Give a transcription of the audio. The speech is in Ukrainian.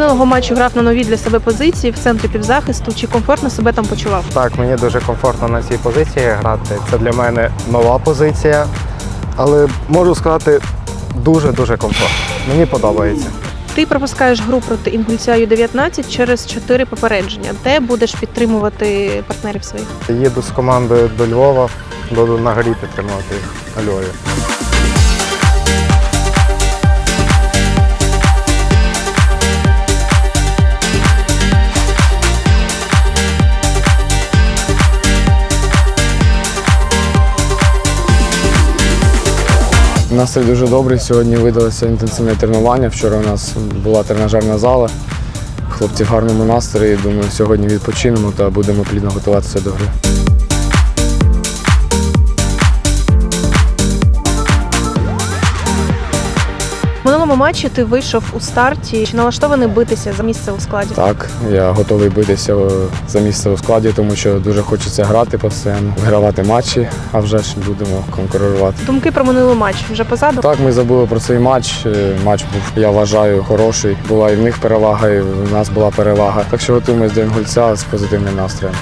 минулого матчу грав на новій для себе позиції в центрі півзахисту. Чи комфортно себе там почував? Так, мені дуже комфортно на цій позиції грати. Це для мене нова позиція, але можу сказати, дуже-дуже комфортно. Мені подобається. Ти пропускаєш гру проти інгульця Ю-19 через чотири попередження. Де будеш підтримувати партнерів своїх? Їду з командою до Львова, буду на горі підтримувати їх у Львові. Настрій дуже добрий. Сьогодні видалося інтенсивне тренування. Вчора у нас була тренажерна зала. Хлопці в гарному настрої. Думаю, сьогодні відпочинемо та будемо плідно готуватися до гри. Минулому матчі ти вийшов у старті. Чи налаштований битися за місце у складі? Так, я готовий битися е, за місце у складі, тому що дуже хочеться грати постійно, вигравати матчі, а вже ж будемо конкурувати. Думки про минулий матч вже позаду. Так, ми забули про цей матч. Е, Матч був, я вважаю, хороший. Була і в них перевага, і в нас була перевага. Так що готуємось до інгульця з позитивним настроєм.